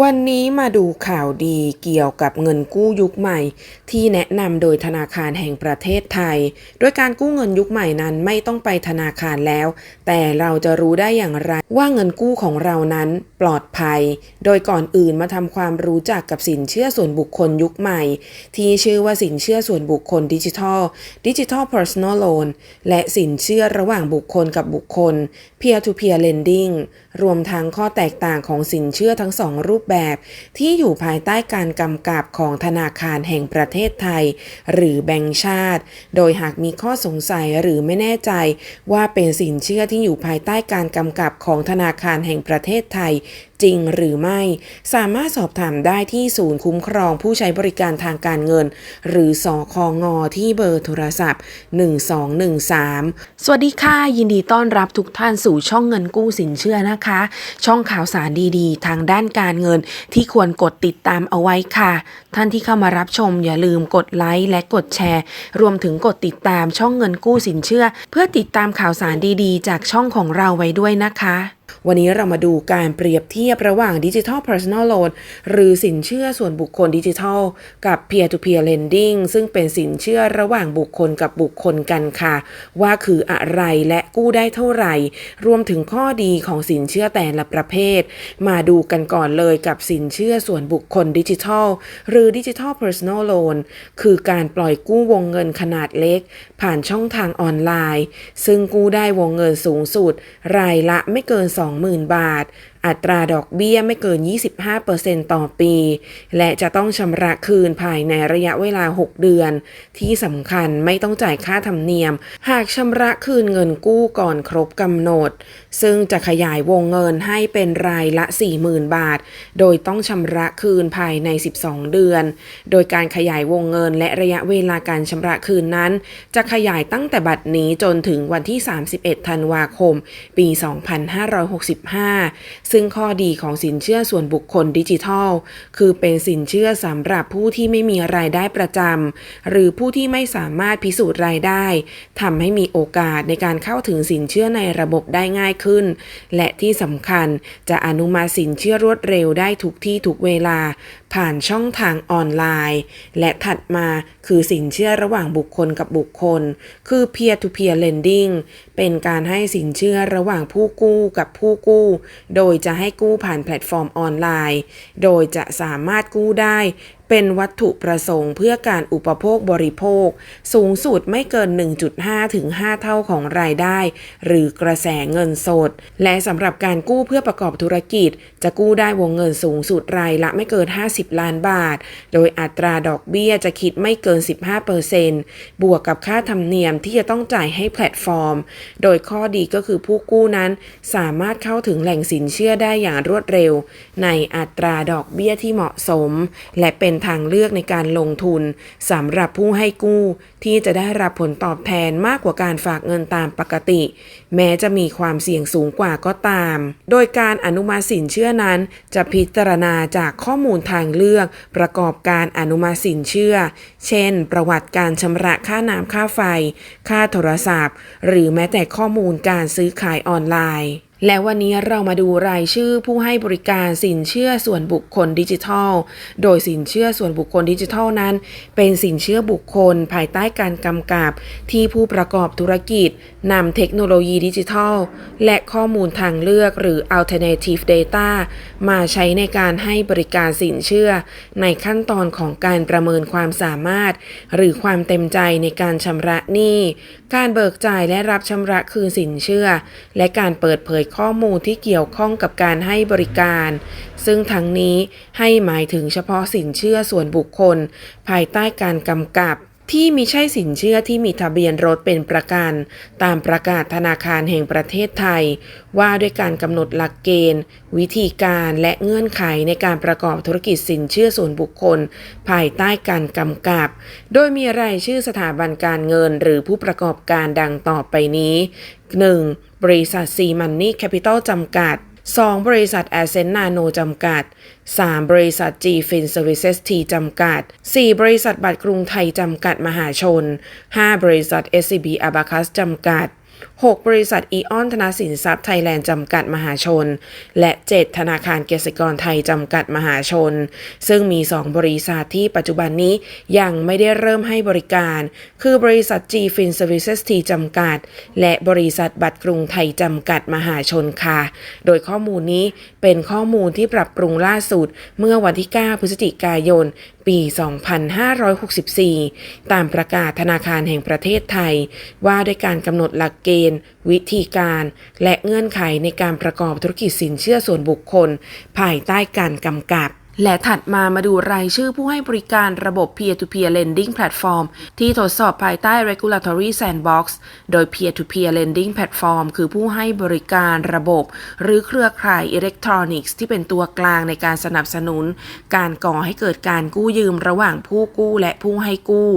วันนี้มาดูข่าวดีเกี่ยวกับเงินกู้ยุคใหม่ ที่แนะนำโดยธนาคารแห่งประเทศไทย โดยการกู้เงินยุคใหม่นั้นไม่ต้องไปธนาคารแล้ว แต่เราจะรู้ได้อย่างไรว่าเงินกู้ของเรานั้นปลอดภัย โดยก่อนอื่นมาทำความรู้จักกับสินเชื่อส่วนบุคคลยุคใหม่ ที่ชื่อว่าสินเชื่อส่วนบุคคลดิจิทัลดิจิทัล personal loan และสินเชื่อระหว่างบุคคลกับบุคคล peer to peer lending รวมทั้งข้อแตกต่างของสินเชื่อทั้งสองรูปแบบที่อยู่ภายใต้การกำกับของธนาคารแห่งประเทศไทย หรือแบงก์ชาติ โดยหากมีข้อสงสัยหรือไม่แน่ใจ ว่าเป็นสินเชื่อที่อยู่ภายใต้การกำกับของธนาคารแห่งประเทศไทย จริงหรือไม่ สามารถสอบถามได้ที่ศูนย์คุ้มครองผู้ใช้บริการทางการเงิน หรือสอคองอที่เบอร์โทรศัพท์ 1213 สวัสดีค่ะ ยินดีต้อนรับทุกท่านสู่ช่องเงินกู้สินเชื่อนะคะ ช่องข่าวสารดีๆ ทางด้านการเงินที่ควรกดติดตามเอาไว้ค่ะ ท่านที่เข้ามารับชมอย่าลืมกดไลค์และกดแชร์ รวมถึงกดติดตามช่องเงินกู้สินเชื่อ เพื่อติดตามข่าวสารดีๆ จากช่องของเราไว้ด้วยนะคะ วันนี้เรามาดูการเปรียบเทียบระหว่างดิจิทัล Personal Loan หรือสินเชื่อส่วนบุคคลดิจิทัล กับ Peer to Peer Lending ซึ่งเป็นสินเชื่อระหว่างบุคคลกับบุคคลกันค่ะ ว่าคืออะไรและกู้ได้เท่าไหร่ รวมถึงข้อดีของสินเชื่อแต่ละประเภท มาดูกันก่อนเลยกับสินเชื่อส่วนบุคคลดิจิทัล หรือ Digital Personal Loan คือการปล่อยกู้วงเงินขนาดเล็ก ผ่านช่องทางออนไลน์ ซึ่งกู้ได้วงเงินสูงสุด รายละไม่เกิน20,000 บาท อัตราดอกเบี้ยไม่เกิน 25%ต่อปี และจะต้องชำระคืนภายในระยะเวลา 6 เดือน ที่สำคัญไม่ต้องจ่ายค่าธรรมเนียม หากชำระคืนเงินกู้ก่อนครบกำหนด ซึ่งจะขยายวงเงินให้เป็นรายละ 40,000 บาท โดยต้องชำระคืนภายใน 12 เดือน โดยการขยายวงเงินและระยะเวลาการชำระคืนนั้น จะขยายตั้งแต่บัดนี้จนถึงวันที่ 31 ธันวาคม ปี 2565ซึ่งข้อดีของสินเชื่อส่วนบุคคลดิจิทัล คือเป็นสินเชื่อสำหรับผู้ที่ไม่มีรายได้ประจำหรือผู้ที่ไม่สามารถพิสูจน์รายได้ทำให้มีโอกาสในการเข้าถึงสินเชื่อในระบบได้ง่ายขึ้น และที่สำคัญจะอนุมัติสินเชื่อรวดเร็วได้ทุกที่ทุกเวลา ผ่านช่องทางออนไลน์ และถัดมาคือสินเชื่อระหว่างบุคคลกับบุคคล คือ peer to peer lending เป็นการให้สินเชื่อระหว่างผู้กู้กับผู้กู้ โดยจะให้กู้ผ่านแพลตฟอร์มออนไลน์ โดยจะสามารถกู้ได้ เป็นวัตถุประสงค์เพื่อการอุปโภคบริโภค สูงสุดไม่เกิน 1.5 ถึง 5 เท่าของรายได้ หรือกระแสเงินสด และสำหรับการกู้เพื่อประกอบธุรกิจ จะกู้ได้วงเงินสูงสุดรายละไม่เกิน 50 ล้านบาท โดยอัตราดอกเบี้ยจะคิดไม่เกิน 15%บวกกับค่าธรรมเนียมที่จะต้องจ่ายให้แพลตฟอร์ม โดยข้อดีก็คือผู้กู้นั้นสามารถเข้าถึงแหล่งสินเชื่อได้อย่างรวดเร็ว ในอัตราดอกเบี้ยที่เหมาะสม และเป็นทางเลือกในการลงทุนสำหรับผู้ให้กู้ ที่จะได้รับผลตอบแทนมากกว่าการฝากเงินตามปกติ แม้จะมีความเสี่ยงสูงกว่าก็ตาม โดยการอนุมัติสินเชื่อนั้น จะพิจารณาจากข้อมูลทางเลือก ประกอบการอนุมัติสินเชื่อ เช่น ประวัติการชำระค่าน้ำค่าไฟ ค่าโทรศัพท์ หรือแม้แต่ข้อมูลการซื้อขายออนไลน์ และวันนี้เรามาดูรายชื่อผู้ให้บริการสินเชื่อส่วนบุคคลดิจิทัล โดยสินเชื่อส่วนบุคคลดิจิทัลนั้น เป็นสินเชื่อบุคคลภายใต้การกำกับ ที่ผู้ประกอบธุรกิจนำเทคโนโลยีดิจิทัล และข้อมูลทางเลือกหรือ alternative data มาใช้ในการให้บริการสินเชื่อ ในขั้นตอนของการประเมินความสามารถ หรือความเต็มใจในการชำระหนี้ การเบิกจ่ายและรับชำระคืนสินเชื่อ และการเปิดเผยข้อมูลที่เกี่ยวข้องกับการให้บริการ ซึ่งทั้งนี้ให้หมายถึงเฉพาะสินเชื่อส่วนบุคคล ภายใต้การกำกับ ที่มิใช่สินเชื่อที่มีทะเบียนรถเป็นประกันตามประกาศธนาคารแห่งประเทศไทย ว่าด้วยการกำหนดหลักเกณฑ์ วิธีการและเงื่อนไขในการประกอบธุรกิจสินเชื่อส่วนบุคคล ภายใต้การกำกับ โดยมีรายชื่อสถาบันการเงินหรือผู้ประกอบการดังต่อไปนี้ 1. บริษัทซีมันนี่แคปิตอลจำกัด 2. บริษัทแอสเซนนาโนจำกัด 3. บริษัท G Fin Services T จำกัด 4. บริษัทบัตรกรุงไทยจำกัดมหาชน 5. บริษัท SCB Abacus จำกัด 6 บริษัทอีออนธนาสินทรัพย์ไทยแลนด์จำกัดมหาชน และ 7 ธนาคารเกษตรกรไทยจำกัดมหาชน ซึ่งมี 2 บริษัทที่ปัจจุบันนี้ยังไม่ได้เริ่มให้บริการ คือบริษัท G Fin Services T จำกัด และบริษัทบัตรกรุงไทยจำกัดมหาชนค่ะ โดยข้อมูลนี้เป็นข้อมูลที่ปรับปรุงล่าสุด เมื่อวันที่ 9 พฤศจิกายน ปี 2564 ตามประกาศธนาคารแห่งประเทศไทย ว่าด้วยการกำหนดหลักเกณฑ์ วิธีการ และเงื่อนไขในการประกอบธุรกิจสินเชื่อส่วนบุคคล ภายใต้การกำกับ และถัดมามาดูรายชื่อผู้ให้บริการระบบ Peer-to-Peer Lending Platform ที่ทดสอบภายใต้ Regulatory Sandbox โดย Peer-to-Peer Lending Platform คือผู้ให้บริการระบบ หรือเครือข่ายอิเล็กทรอนิกส์ที่เป็นตัวกลางในการสนับสนุน การก่อให้เกิดการกู้ยืมระหว่างผู้กู้และผู้ให้กู้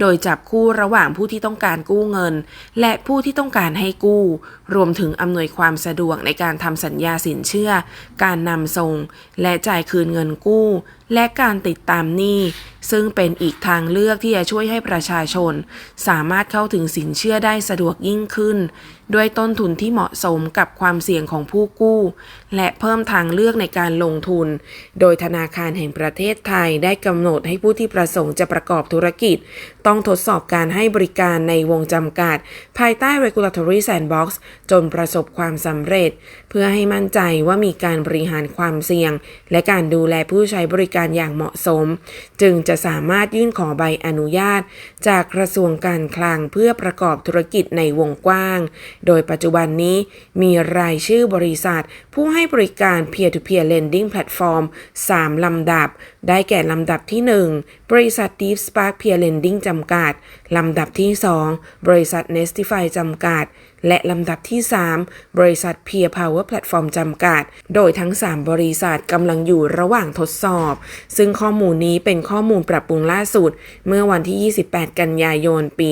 โดยจับคู่ระหว่างผู้ที่ต้องการกู้เงิน และผู้ที่ต้องการให้กู้ รวมถึงอำนวยความสะดวกในการทำสัญญาสินเชื่อ การนำส่ง และจ่ายคืนเงินกู้ และการติดตามหนี้ซึ่งเป็นอีกทางเลือกที่จะช่วยให้ประชาชน สามารถเข้าถึงสินเชื่อได้สะดวกยิ่งขึ้น ด้วยต้นทุนที่เหมาะสมกับความเสี่ยงของผู้กู้ และเพิ่มทางเลือกในการลงทุน โดยธนาคารแห่งประเทศไทยได้กำหนดให้ผู้ที่ประสงค์จะประกอบธุรกิจ ต้องทดสอบการให้บริการในวงจำกัด ภายใต้ Regulatory Sandbox จนประสบความสำเร็จ เพื่อให้มั่นใจว่ามีการบริหารความเสี่ยง และการดูแลผู้ใช้บริการอย่างเหมาะสม จึงจะสามารถยื่นขอใบอนุญาต จากกระทรวงการคลังเพื่อประกอบธุรกิจในวงกว้าง โดยปัจจุบันนี้มีรายชื่อบริษัท ผู้ให้บริการ Peer-to-Peer Lending Platform 3 ลำดับ ได้แก่ลำดับที่ 1 บริษัท Deep Spark Peer Lending จำกัด ลำดับที่ 2 บริษัท Nestify จำกัด และลำดับที่ 3 บริษัท Peer Power Platform จำกัด โดยทั้ง 3 บริษัทกำลังอยู่ระหว่างทดสอบ ซึ่งข้อมูลนี้เป็นข้อมูลปรับปรุงล่าสุด เมื่อวันที่ 28 กันยายน ปี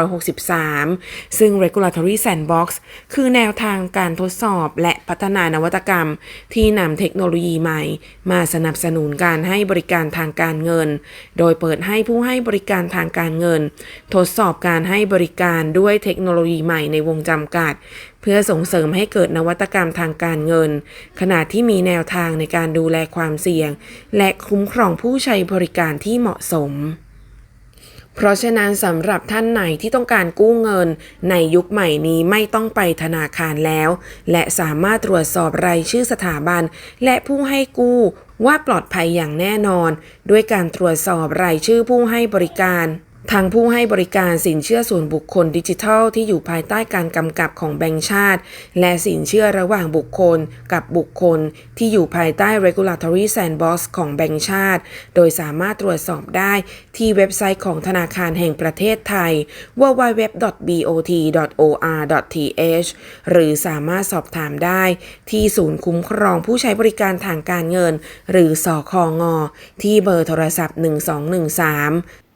2563 ซึ่ง Regulatory Sandbox คือแนวทางการทดสอบและพัฒนานวัตกรรม ที่นำเทคโนโลยีใหม่ มาสนับสนุนการให้บริการทางการเงิน โดยเปิดให้ผู้ให้บริการทางการเงิน ทดสอบการให้บริการด้วยเทคโนโลยีใหม่ในวงจำกัด เพื่อส่งเสริมให้เกิดนวัตกรรมทางการเงิน ขณะที่มีแนวทางในการดูแลความเสี่ยง และคุ้มครองผู้ใช้บริการที่เหมาะสมเพราะฉะนั้นสำหรับท่านไหนที่ต้องการกู้เงิน ในยุคใหม่นี้ไม่ต้องไปธนาคารแล้ว และสามารถตรวจสอบรายชื่อสถาบัน และผู้ให้กู้ว่าปลอดภัยอย่างแน่นอน ด้วยการตรวจสอบรายชื่อผู้ให้บริการ ทางผู้ให้บริการสินเชื่อส่วนบุคคลดิจิทัลที่อยู่ภายใต้การกำกับของแบงก์ชาติ และสินเชื่อระหว่างบุคคลกับบุคคลที่อยู่ภายใต้ Regulatory Sandbox ของแบงก์ชาติ โดยสามารถตรวจสอบได้ที่เว็บไซต์ของธนาคารแห่งประเทศไทย www.bot.or.th หรือสามารถสอบถามได้ที่ศูนย์คุ้มครองผู้ใช้บริการทางการเงิน หรือสคองอที่เบอร์โทรศัพท์ 1213